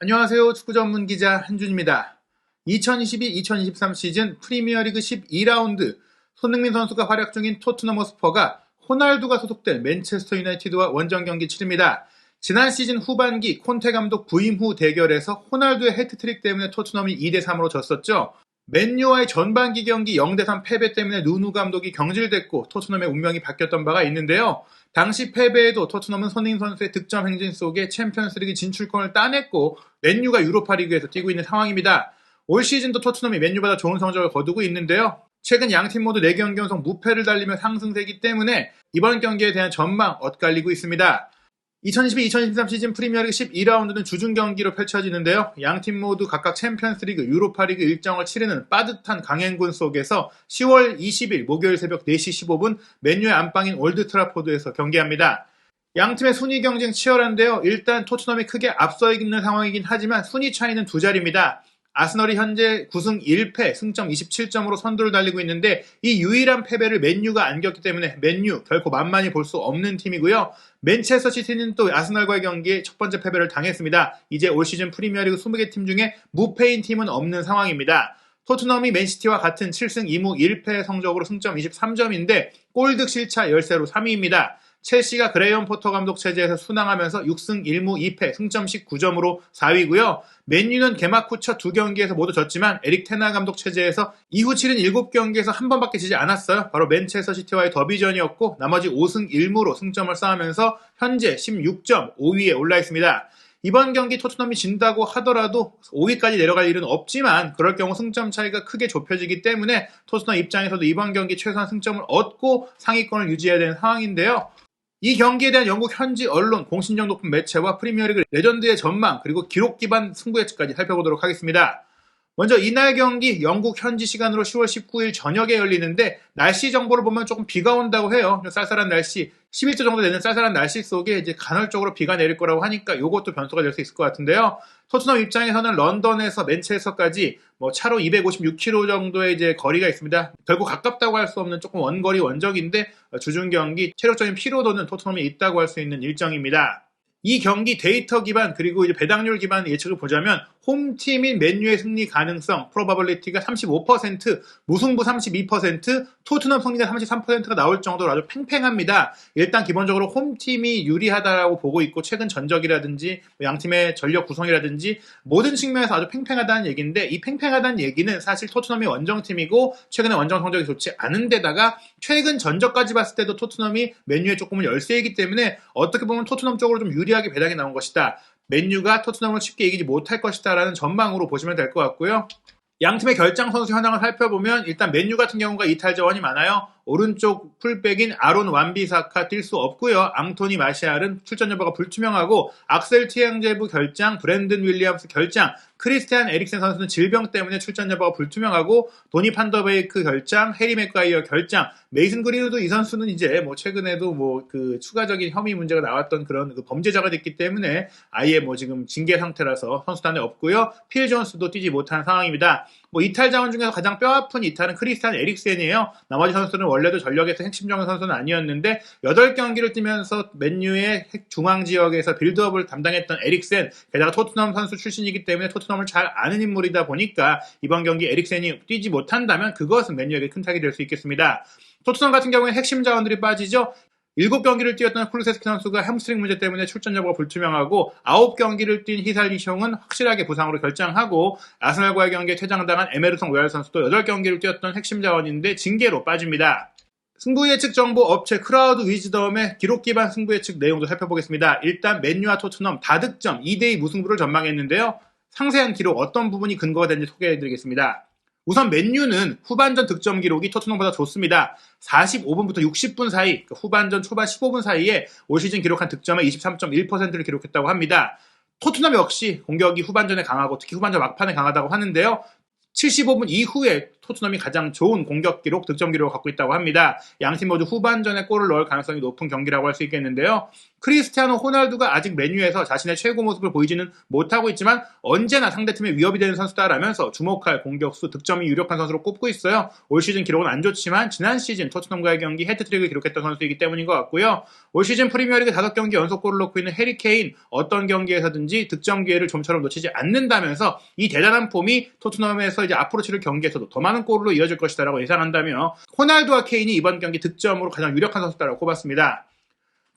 안녕하세요. 축구 전문 기자 한준입니다. 2022-2023 시즌 프리미어리그 12라운드 손흥민 선수가 활약 중인 토트넘 허스퍼가 호날두가 소속된 맨체스터 유나이티드와 원정 경기 치릅니다. 지난 시즌 후반기 콘테 감독 부임 후 대결에서 호날두의 해트트릭 때문에 토트넘이 2대3으로 졌었죠. 맨유와의 전반기 경기 0대3 패배 때문에 누누 감독이 경질됐고 토트넘의 운명이 바뀌었던 바가 있는데요. 당시 패배에도 토트넘은 손흥민 선수의 득점 행진 속에 챔피언스리그 진출권을 따냈고 맨유가 유로파리그에서 뛰고 있는 상황입니다. 올 시즌도 토트넘이 맨유보다 좋은 성적을 거두고 있는데요. 최근 양 팀 모두 4경기 연속 무패를 달리며 상승세기 때문에 이번 경기에 대한 전망 엇갈리고 있습니다. 2022-2023 시즌 프리미어리그 12라운드는 주중 경기로 펼쳐지는데요. 양 팀 모두 각각 챔피언스리그, 유로파리그 일정을 치르는 빠듯한 강행군 속에서 10월 20일 목요일 새벽 4시 15분 맨유의 안방인 올드트라포드에서 경기합니다. 양 팀의 순위 경쟁 치열한데요. 일단 토트넘이 크게 앞서 있는 상황이긴 하지만 순위 차이는 두 자리입니다. 아스널이 현재 9승 1패, 승점 27점으로 선두를 달리고 있는데 이 유일한 패배를 맨유가 안겼기 때문에 맨유 결코 만만히 볼 수 없는 팀이고요. 맨체스터 시티는 또 아스널과의 경기에 첫 번째 패배를 당했습니다. 이제 올 시즌 프리미어리그 20개 팀 중에 무패인 팀은 없는 상황입니다. 토트넘이 맨시티와 같은 7승 2무 1패 성적으로 승점 23점인데 골득 실차 열세로 3위입니다. 첼시가 그레이엄 포터 감독 체제에서 순항하면서 6승 1무 2패 승점 19점으로 4위고요. 맨유는 개막 후 첫 두 경기에서 모두 졌지만 에릭 테나 감독 체제에서 이후 치른 7경기에서 한 번밖에 지지 않았어요. 바로 맨체스터 시티와의 더비전이었고 나머지 5승 1무로 승점을 쌓으면서 현재 16점 5위에 올라 있습니다. 이번 경기 토트넘이 진다고 하더라도 5위까지 내려갈 일은 없지만 그럴 경우 승점 차이가 크게 좁혀지기 때문에 토트넘 입장에서도 이번 경기 최소한 승점을 얻고 상위권을 유지해야 되는 상황인데요. 이 경기에 대한 영국 현지 언론 공신력 높은 매체와 프리미어리그 레전드의 전망 그리고 기록 기반 승부 예측까지 살펴보도록 하겠습니다. 먼저 이날 경기 영국 현지 시간으로 10월 19일 저녁에 열리는데 날씨 정보를 보면 조금 비가 온다고 해요. 쌀쌀한 날씨, 11도 정도 되는 쌀쌀한 날씨 속에 이제 간헐적으로 비가 내릴 거라고 하니까 이것도 변수가 될 수 있을 것 같은데요. 토트넘 입장에서는 런던에서 맨체스터까지 뭐 차로 256km 정도의 이제 거리가 있습니다. 결국 가깝다고 할 수 없는 조금 원거리 원적인데 주중 경기 체력적인 피로도는 토트넘이 있다고 할 수 있는 일정입니다. 이 경기 데이터 기반 그리고 이제 배당률 기반 예측을 보자면 홈팀인 맨유의 승리 가능성 프로바블리티가 35% 무승부 32% 토트넘 승리가 33%가 나올 정도로 아주 팽팽합니다. 일단 기본적으로 홈팀이 유리하다고 보고 있고 최근 전적이라든지 뭐 양팀의 전력 구성이라든지 모든 측면에서 아주 팽팽하다는 얘기인데 이 팽팽하다는 얘기는 사실 토트넘이 원정팀이고 최근에 원정 성적이 좋지 않은 데다가 최근 전적까지 봤을 때도 토트넘이 맨유에 조금은 열세이기 때문에 어떻게 보면 토트넘 쪽으로 좀 유리하게 배당이 나온 것이다. 맨유가 토트넘을 쉽게 이기지 못할 것이다라는 전망으로 보시면 될 것 같고요. 양 팀의 결장 선수 현황을 살펴보면 일단 맨유 같은 경우가 이탈 자원이 많아요. 오른쪽 풀백인 아론 완비사카 뛸 수 없고요. 앙토니 마시알은 출전 여부가 불투명하고 악셀 티앙제브 결장, 브랜든 윌리엄스 결장, 크리스티안 에릭센 선수는 질병 때문에 출전 여부가 불투명하고 도니 판더베이크 결장, 해리 맥과이어 결장, 메이슨 그리우도 이 선수는 이제 뭐 최근에도 뭐 그 추가적인 혐의 문제가 나왔던 그런 그 범죄자가 됐기 때문에 아예 뭐 지금 징계 상태라서 선수단에 없고요. 필 존스도 뛰지 못한 상황입니다. 뭐 이탈 자원 중에서 가장 뼈아픈 이탈은 크리스티안 에릭센이에요. 나머지 선수는 원래도 전력에서 핵심적인 선수는 아니었는데 8경기를 뛰면서 맨유의 중앙 지역에서 빌드업을 담당했던 에릭센 게다가 토트넘 선수 출신이기 때문에 토트 넘을 잘 아는 인물이다 보니까 이번 경기 에릭센이 뛰지 못한다면 그것은 맨유에게 큰 타격이 될 수 있겠습니다. 토트넘 같은 경우에 핵심 자원들이 빠지죠. 7경기를 뛰었던 쿨루세스키 선수가 햄스트링 문제 때문에 출전 여부가 불투명하고 9경기를 뛴 히살리숑은 확실하게 부상으로 결장하고 아스날과의 경기에 퇴장당한 에메르송 로얄 선수도 8경기를 뛰었던 핵심 자원인데 징계로 빠집니다. 승부 예측 정보 업체 크라우드 위즈덤의 기록 기반 승부 예측 내용도 살펴보겠습니다. 일단 맨유와 토트넘 다득점 2대2 무승부를 전망했는데요. 상세한 기록 어떤 부분이 근거가 되는지 소개해드리겠습니다. 우선 맨유는 후반전 득점 기록이 토트넘보다 좋습니다. 45분부터 60분 사이, 그러니까 후반전 초반 15분 사이에 올 시즌 기록한 득점의 23.1%를 기록했다고 합니다. 토트넘 역시 공격이 후반전에 강하고 특히 후반전 막판에 강하다고 하는데요. 75분 이후에 토트넘이 가장 좋은 공격 기록, 득점 기록을 갖고 있다고 합니다. 양팀 모두 후반전에 골을 넣을 가능성이 높은 경기라고 할 수 있겠는데요. 크리스티아노 호날두가 아직 메뉴에서 자신의 최고 모습을 보이지는 못하고 있지만 언제나 상대팀에 위협이 되는 선수다라면서 주목할 공격수, 득점이 유력한 선수로 꼽고 있어요. 올 시즌 기록은 안 좋지만 지난 시즌 토트넘과의 경기 헤트트릭을 기록했던 선수이기 때문인 것 같고요. 올 시즌 프리미어리그 5경기 연속 골을 넣고 있는 해리 케인 어떤 경기에서든지 득점 기회를 좀처럼 놓치지 않는다면서 이 대단한 폼이 토트넘에서 이제 앞으로 치를 경기에서도 더 많은 골로 이어질 것이다라고 예상한다며 호날두와 케인이 이번 경기 득점으로 가장 유력한 선수다라고 꼽았습니다.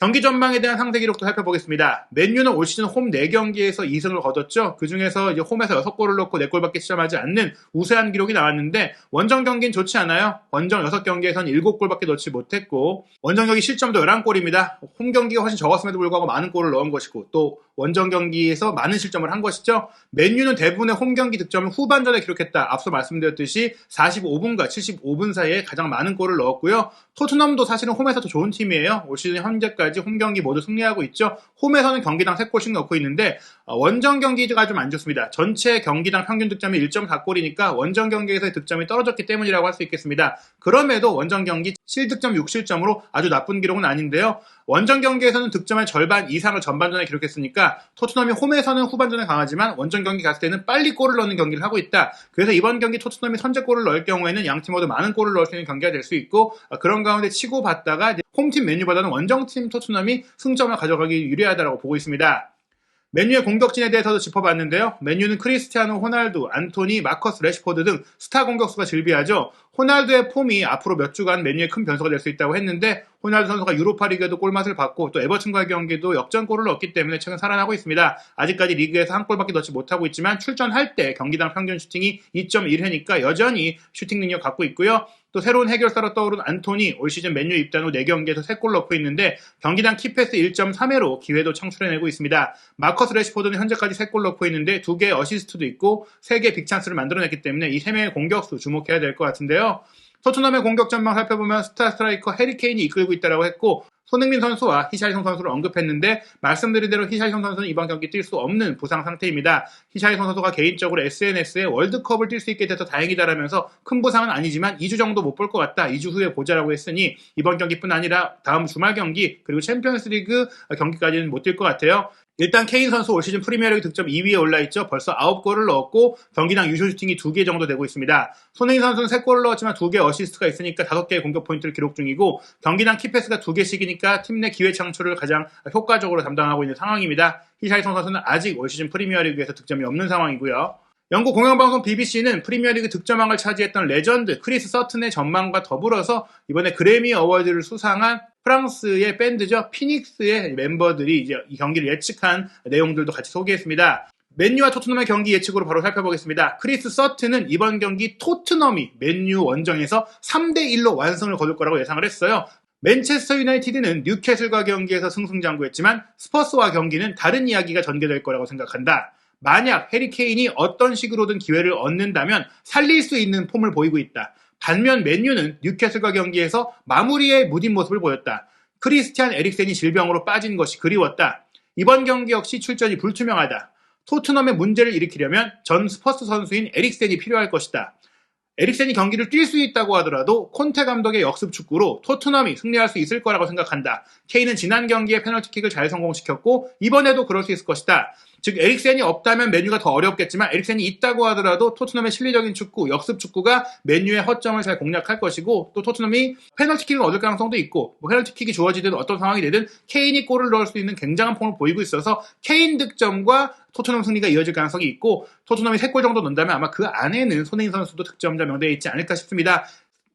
경기 전망에 대한 상대 기록도 살펴보겠습니다. 맨유는 올 시즌 홈 4경기에서 2승을 거뒀죠. 그 중에서 이제 홈에서 6골을 넣고 4골밖에 시점하지 않는 우세한 기록이 나왔는데 원정 경기는 좋지 않아요. 원정 6경기에선 7골밖에 넣지 못했고 원정 경기 실점도 11골입니다. 홈 경기가 훨씬 적었음에도 불구하고 많은 골을 넣은 것이고 또 원정 경기에서 많은 실점을 한 것이죠. 맨유는 대부분의 홈 경기 득점을 후반전에 기록했다. 앞서 말씀드렸듯이 45분과 75분 사이에 가장 많은 골을 넣었고요. 토트넘도 사실은 홈에서 더 좋은 팀이에요. 올 시즌 현재까지 홈 경기 모두 승리하고 있죠. 홈에서는 경기당 3골씩 넣고 있는데 어, 원정 경기가 좀 안 좋습니다. 전체 경기당 평균 득점이 1.4골이니까 원정 경기에서의 득점이 떨어졌기 때문이라고 할 수 있겠습니다. 그럼에도 원정 경기 7득점 6실점으로 아주 나쁜 기록은 아닌데요. 원정 경기에서는 득점의 절반 이상을 전반전에 기록했으니까 토트넘이 홈에서는 후반전에 강하지만 원정 경기 갔을 때는 빨리 골을 넣는 경기를 하고 있다. 그래서 이번 경기 토트넘이 선제골을 넣을 경우에는 양팀 모두 많은 골을 넣을 수 있는 경기가 될 수 있고 어, 그런 가운데 치고 받다가 홈팀 맨유보다는 원정팀 토트넘이 승점을 가져가기 유리하다고 보고 있습니다. 맨유의 공격진에 대해서도 짚어봤는데요. 맨유는 크리스티아노 호날두, 안토니, 마커스 레시포드 등 스타 공격수가 즐비하죠. 호날두의 폼이 앞으로 몇 주간 맨유의 큰 변수가 될 수 있다고 했는데 호날두 선수가 유로파리그에도 골맛을 봤고 또 에버튼과의 경기도 역전골을 넣었기 때문에 최근 살아나고 있습니다. 아직까지 리그에서 한 골밖에 넣지 못하고 있지만 출전할 때 경기당 평균 슈팅이 2.1회니까 여전히 슈팅 능력 갖고 있고요. 또 새로운 해결사로 떠오른 안토니 올 시즌 맨유 입단 후 4경기에서 3골 넣고 있는데 경기당 키패스 1.3회로 기회도 창출해내고 있습니다. 마커스 레시포드는 현재까지 3골 넣고 있는데 2개의 어시스트도 있고 3개의 빅찬스를 만들어냈기 때문에 이 3명의 공격수 주목해야 될 것 같은데요. 토트넘의 공격 전망 살펴보면 스타 스트라이커 해리 케인이 이끌고 있다고 했고 손흥민 선수와 히샬리송 선수를 언급했는데 말씀드린 대로 히샬리송 선수는 이번 경기 뛸 수 없는 부상 상태입니다. 히샬리송 선수가 개인적으로 SNS에 월드컵을 뛸 수 있게 돼서 다행이다라면서 큰 부상은 아니지만 2주 정도 못 볼 것 같다. 2주 후에 보자라고 했으니 이번 경기뿐 아니라 다음 주말 경기 그리고 챔피언스리그 경기까지는 못 뛸 것 같아요. 일단 케인 선수 올 시즌 프리미어리그 득점 2위에 올라있죠. 벌써 9골을 넣었고 경기당 유효 슈팅이 2개 정도 되고 있습니다. 손흥민 선수는 3골을 넣었지만 2개 어시스트가 있으니까 5개의 공격 포인트를 기록 중이고 경기당 키패스가 2개씩이니까 팀 내 기회 창출을 가장 효과적으로 담당하고 있는 상황입니다. 히샤이성 선수는 아직 올 시즌 프리미어리그에서 득점이 없는 상황이고요. 영국 공영방송 BBC는 프리미어리그 득점왕을 차지했던 레전드 크리스 서튼의 전망과 더불어서 이번에 그래미 어워드를 수상한 프랑스의 밴드죠. 피닉스의 멤버들이 이제 이 경기를 예측한 내용들도 같이 소개했습니다. 맨유와 토트넘의 경기 예측으로 바로 살펴보겠습니다. 크리스 서튼은 이번 경기 토트넘이 맨유 원정에서 3대1로 완승을 거둘 거라고 예상을 했어요. 맨체스터 유나이티드는 뉴캐슬과 경기에서 승승장구했지만 스퍼스와 경기는 다른 이야기가 전개될 거라고 생각한다. 만약 해리케인이 어떤 식으로든 기회를 얻는다면 살릴 수 있는 폼을 보이고 있다. 반면 맨유는 뉴캐슬과 경기에서 마무리에 무딘 모습을 보였다. 크리스티안 에릭센이 질병으로 빠진 것이 그리웠다. 이번 경기 역시 출전이 불투명하다. 토트넘의 문제를 일으키려면 전 스퍼스 선수인 에릭센이 필요할 것이다. 에릭센이 경기를 뛸 수 있다고 하더라도 콘테 감독의 역습 축구로 토트넘이 승리할 수 있을 거라고 생각한다. 케인은 지난 경기에 페널티킥을 잘 성공시켰고 이번에도 그럴 수 있을 것이다. 즉 에릭센이 없다면 메뉴가 더 어렵겠지만 에릭센이 있다고 하더라도 토트넘의 실리적인 축구, 역습 축구가 메뉴의 허점을 잘 공략할 것이고 또 토트넘이 페널티킥을 얻을 가능성도 있고 뭐 페널티킥이 주어지든 어떤 상황이 되든 케인이 골을 넣을 수 있는 굉장한 폼을 보이고 있어서 케인 득점과 토트넘 승리가 이어질 가능성이 있고 토트넘이 3골 정도 넣는다면 아마 그 안에는 손흥민 선수도 득점자 명단에 있지 않을까 싶습니다.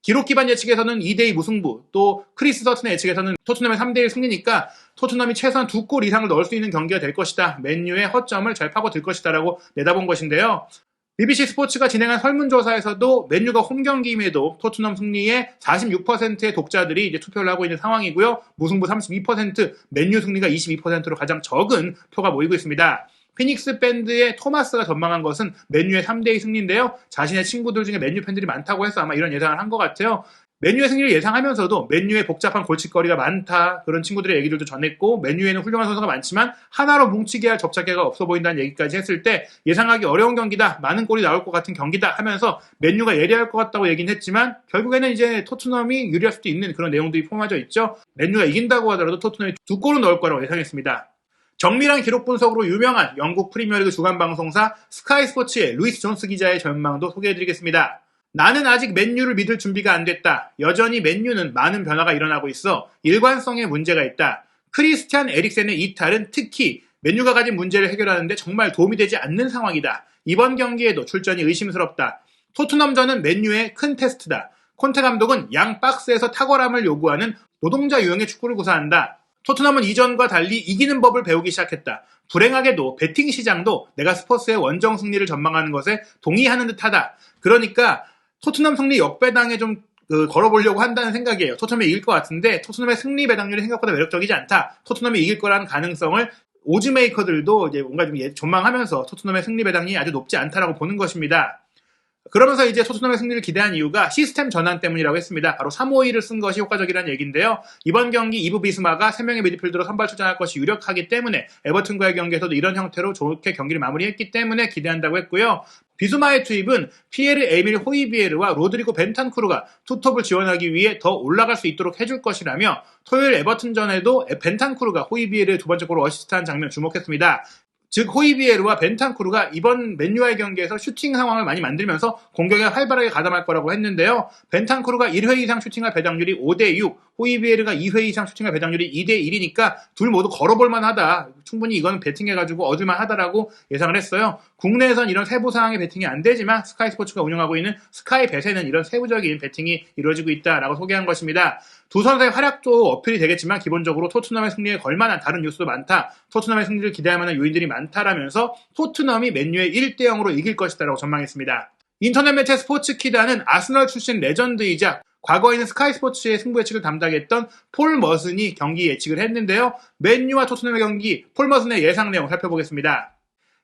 기록 기반 예측에서는 2대2 무승부, 또 크리스 서튼의 예측에서는 토트넘의 3대1 승리니까 토트넘이 최소한 두 골 이상을 넣을 수 있는 경기가 될 것이다. 맨유의 허점을 잘 파고들 것이다라고 내다본 것인데요. BBC 스포츠가 진행한 설문조사에서도 맨유가 홈 경기임에도 토트넘 승리에 46%의 독자들이 이제 투표를 하고 있는 상황이고요. 무승부 32%, 맨유 승리가 22%로 가장 적은 표가 모이고 있습니다. 피닉스 밴드의 토마스가 전망한 것은 맨유의 3대2 승리인데요. 자신의 친구들 중에 맨유 팬들이 많다고 해서 아마 이런 예상을 한 것 같아요. 맨유의 승리를 예상하면서도 맨유의 복잡한 골칫거리가 많다 그런 친구들의 얘기들도 전했고 맨유에는 훌륭한 선수가 많지만 하나로 뭉치게 할 접착계가 없어 보인다는 얘기까지 했을 때 예상하기 어려운 경기다 많은 골이 나올 것 같은 경기다 하면서 맨유가 예리할 것 같다고 얘기는 했지만 결국에는 이제 토트넘이 유리할 수도 있는 그런 내용들이 포함되어 있죠 맨유가 이긴다고 하더라도 토트넘이 두 골은 넣을 거라고 예상했습니다 정밀한 기록 분석으로 유명한 영국 프리미어리그 주간 방송사 스카이 스포츠의 루이스 존스 기자의 전망도 소개해드리겠습니다. 나는 아직 맨유를 믿을 준비가 안 됐다. 여전히 맨유는 많은 변화가 일어나고 있어 일관성에 문제가 있다. 크리스티안 에릭센의 이탈은 특히 맨유가 가진 문제를 해결하는데 정말 도움이 되지 않는 상황이다. 이번 경기에도 출전이 의심스럽다. 토트넘전은 맨유의 큰 테스트다. 콘테 감독은 양 박스에서 탁월함을 요구하는 노동자 유형의 축구를 구사한다. 토트넘은 이전과 달리 이기는 법을 배우기 시작했다. 불행하게도 베팅 시장도 내가 스퍼스의 원정 승리를 전망하는 것에 동의하는 듯하다. 그러니까 토트넘 승리 역배당에 좀 그, 걸어보려고 한다는 생각이에요. 토트넘이 이길 것 같은데 토트넘의 승리 배당률이 생각보다 매력적이지 않다. 토트넘이 이길 거라는 가능성을 오즈메이커들도 이제 뭔가 좀 예- 전망하면서 토트넘의 승리 배당이 아주 높지 않다라고 보는 것입니다. 그러면서 이제 토트넘의 승리를 기대한 이유가 시스템 전환 때문이라고 했습니다. 바로 3-5-2를 쓴 것이 효과적이라는 얘기인데요. 이번 경기 이브 비스마가 3명의 미드필더로 선발 출전할 것이 유력하기 때문에 에버튼과의 경기에서도 이런 형태로 좋게 경기를 마무리했기 때문에 기대한다고 했고요. 비스마의 투입은 피에르 에밀 호이비에르와 로드리고 벤탄쿠르가 투톱을 지원하기 위해 더 올라갈 수 있도록 해줄 것이라며 토요일 에버튼전에도 벤탄쿠르가 호이비에르의 두 번째 골을 어시스트한 장면 주목했습니다. 즉 호이비에르와 벤탄쿠르가 이번 맨유와의 경기에서 슈팅 상황을 많이 만들면서 공격에 활발하게 가담할 거라고 했는데요. 벤탄쿠르가 1회 이상 슈팅할 배당률이 5대 6, 호이비에르가 2회 이상 슈팅할 배당률이 2대 1이니까 둘 모두 걸어볼 만하다. 충분히 이건 베팅해가지고 얻을 만 하다라고 예상을 했어요. 국내에선 이런 세부 사항의 베팅이 안 되지만 스카이 스포츠가 운영하고 있는 스카이 벳에는 이런 세부적인 베팅이 이루어지고 있다라고 소개한 것입니다. 두 선수의 활약도 어필이 되겠지만 기본적으로 토트넘의 승리에 걸만한 다른 뉴스도 많다. 토트넘의 승리를 기대할 만한 요인들이 많다라면서 토트넘이 맨유의 1대 0으로 이길 것이다라고 전망했습니다. 인터넷 매체 스포츠 키다는 아스널 출신 레전드이자 과거에는 스카이 스포츠의 승부 예측을 담당했던 폴 머슨이 경기 예측을 했는데요. 맨유와 토트넘의 경기 폴 머슨의 예상 내용 살펴보겠습니다.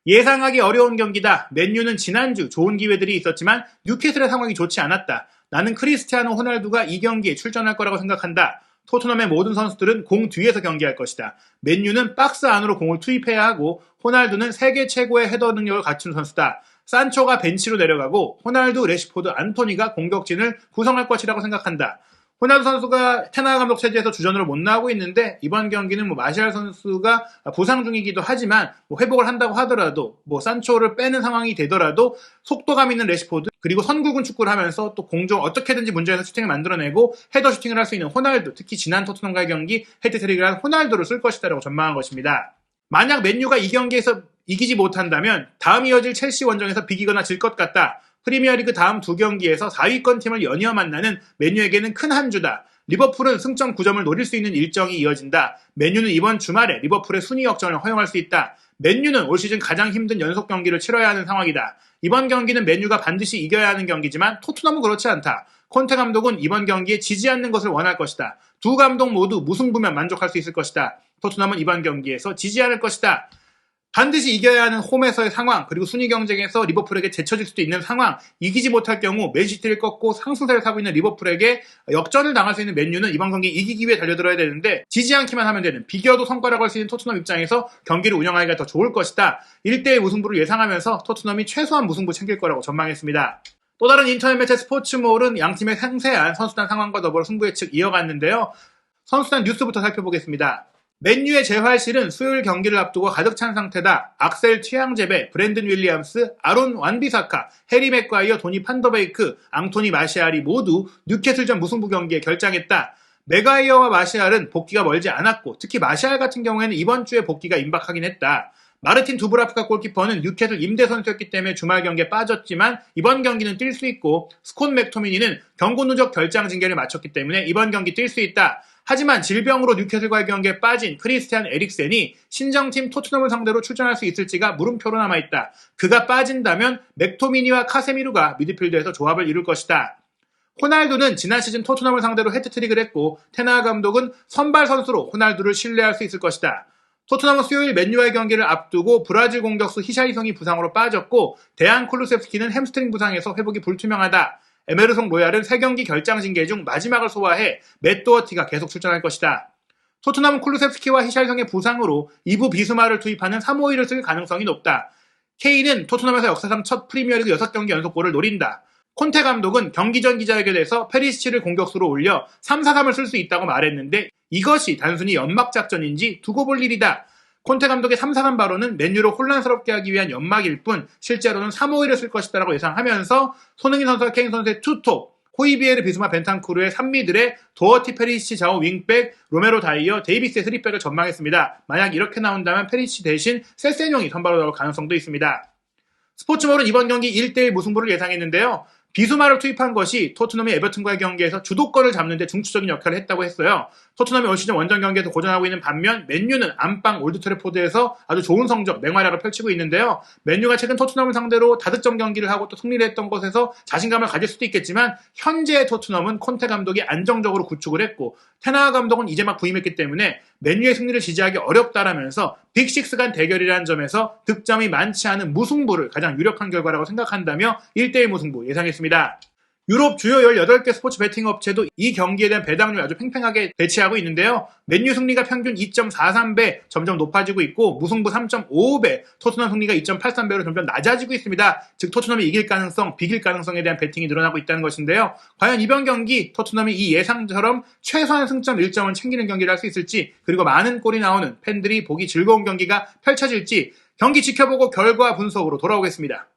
예상하기 어려운 경기다. 맨유는 지난주 좋은 기회들이 있었지만 뉴캐슬의 상황이 좋지 않았다. 나는 크리스티아노 호날두가 이 경기에 출전할 거라고 생각한다. 토트넘의 모든 선수들은 공 뒤에서 경기할 것이다. 맨유는 박스 안으로 공을 투입해야 하고 호날두는 세계 최고의 헤더 능력을 갖춘 선수다. 산초가 벤치로 내려가고 호날두, 레시포드, 안토니가 공격진을 구성할 것이라고 생각한다. 호날두 선수가 테나 감독 체제에서 주전으로 못 나오고 있는데 이번 경기는 뭐 마시알 선수가 부상 중이기도 하지만 뭐 회복을 한다고 하더라도 뭐 산초를 빼는 상황이 되더라도 속도감 있는 레시포드 그리고 선구군 축구를 하면서 또 공중 어떻게든지 문제에서 슈팅을 만들어내고 헤더 슈팅을 할 수 있는 호날두 특히 지난 토트넘과의 경기 헤드트릭을 한 호날두를 쓸 것이다라고 전망한 것입니다. 만약 맨유가 이 경기에서 이기지 못한다면 다음 이어질 첼시 원정에서 비기거나 질 것 같다. 프리미어리그 다음 두 경기에서 4위권 팀을 연이어 만나는 맨유에게는 큰 한 주다. 리버풀은 승점 9점을 노릴 수 있는 일정이 이어진다. 맨유는 이번 주말에 리버풀의 순위 역전을 허용할 수 있다. 맨유는 올 시즌 가장 힘든 연속 경기를 치러야 하는 상황이다. 이번 경기는 맨유가 반드시 이겨야 하는 경기지만 토트넘은 그렇지 않다. 콘테 감독은 이번 경기에 지지 않는 것을 원할 것이다. 두 감독 모두 무승부면 만족할 수 있을 것이다. 토트넘은 이번 경기에서 지지 않을 것이다. 반드시 이겨야 하는 홈에서의 상황, 그리고 순위 경쟁에서 리버풀에게 제쳐질 수도 있는 상황, 이기지 못할 경우 맨시티를 꺾고 상승세를 타고 있는 리버풀에게 역전을 당할 수 있는 맨유는 이번 경기 이기기 위해 달려들어야 되는데 지지 않기만 하면 되는 비겨도 성과라고 할 수 있는 토트넘 입장에서 경기를 운영하기가 더 좋을 것이다. 1대1 무승부를 예상하면서 토트넘이 최소한 무승부 챙길 거라고 전망했습니다. 또 다른 인터넷 매체 스포츠몰은 양팀의 상세한 선수단 상황과 더불어 승부 예측 이어갔는데요. 선수단 뉴스부터 살펴보겠습니다. 맨유의 재활실은 수요일 경기를 앞두고 가득 찬 상태다. 악셀 취향제배, 브랜든 윌리엄스, 아론 완비사카, 해리 맥과이어, 도니 판더베이크, 앙토니 마시알이 모두 뉴캐슬전 무승부 경기에 결장했다. 메가이어와 마시알은 복귀가 멀지 않았고 특히 마시알 같은 경우에는 이번 주에 복귀가 임박하긴 했다. 마르틴 두브라프카 골키퍼는 뉴캐슬 임대 선수였기 때문에 주말 경기에 빠졌지만 이번 경기는 뛸 수 있고 스콘 맥토미니는 경고 누적 결장 징계를 마쳤기 때문에 이번 경기 뛸 수 있다. 하지만 질병으로 뉴캐슬과의 경기에 빠진 크리스티안 에릭센이 신정팀 토트넘을 상대로 출전할 수 있을지가 물음표로 남아있다. 그가 빠진다면 맥토미니와 카세미루가 미드필드에서 조합을 이룰 것이다. 호날두는 지난 시즌 토트넘을 상대로 헤트트릭을 했고 테나 감독은 선발 선수로 호날두를 신뢰할 수 있을 것이다. 토트넘은 수요일 맨유와의 경기를 앞두고 브라질 공격수 히샤이성이 부상으로 빠졌고 대한 콜루셉스키는 햄스트링 부상에서 회복이 불투명하다. 에메르송 로얄은 3경기 결장 징계 중 마지막을 소화해 맷도어티가 계속 출전할 것이다. 토트넘은 쿨루셉스키와 히샬성의 부상으로 2부 비수마를 투입하는 3-5-1을 쓸 가능성이 높다. K는 토트넘에서 역사상 첫 프리미어리그 6경기 연속골을 노린다. 콘테 감독은 경기 전 기자회견에서 페리시치를 공격수로 올려 3-4-3을 쓸 수 있다고 말했는데 이것이 단순히 연막 작전인지 두고 볼 일이다. 콘테 감독의 3-4-3 발언은 맨유로 혼란스럽게 하기 위한 연막일 뿐 실제로는 3-5-1을 쓸 것이다라고 예상하면서 손흥민 선수와 케인 선수의 투톱, 호이비에르 비스마 벤탄쿠르의 3미들의 도어티 페리시 좌우 윙백, 로메로 다이어, 데이비스의 3백을 전망했습니다. 만약 이렇게 나온다면 페리시 대신 세세뇽이 선발로 나올 가능성도 있습니다. 스포츠몰은 이번 경기 1대1 무승부를 예상했는데요. 비수마를 투입한 것이 토트넘이 에버튼과의 경기에서 주도권을 잡는 데 중추적인 역할을 했다고 했어요. 토트넘이 올 시즌 원정 경기에서 고전하고 있는 반면 맨유는 안방 올드 트래포드에서 아주 좋은 성적 맹활약을 펼치고 있는데요. 맨유가 최근 토트넘을 상대로 다득점 경기를 하고 또 승리를 했던 것에서 자신감을 가질 수도 있겠지만 현재의 토트넘은 콘테 감독이 안정적으로 구축을 했고 테나 감독은 이제 막 부임했기 때문에 맨유의 승리를 지지하기 어렵다라면서 빅식스 간 대결이라는 점에서 득점이 많지 않은 무승부를 가장 유력한 결과라고 생각한다며 1대1 무승부 예상했습니다. 유럽 주요 18개 스포츠 베팅 업체도 이 경기에 대한 배당률 아주 팽팽하게 배치하고 있는데요. 맨유 승리가 평균 2.43배 점점 높아지고 있고 무승부 3.55배, 토트넘 승리가 2.83배로 점점 낮아지고 있습니다. 즉 토트넘이 이길 가능성, 비길 가능성에 대한 베팅이 늘어나고 있다는 것인데요. 과연 이번 경기 토트넘이 이 예상처럼 최소한 승점 1점은 챙기는 경기를 할 수 있을지 그리고 많은 골이 나오는 팬들이 보기 즐거운 경기가 펼쳐질지 경기 지켜보고 결과 분석으로 돌아오겠습니다.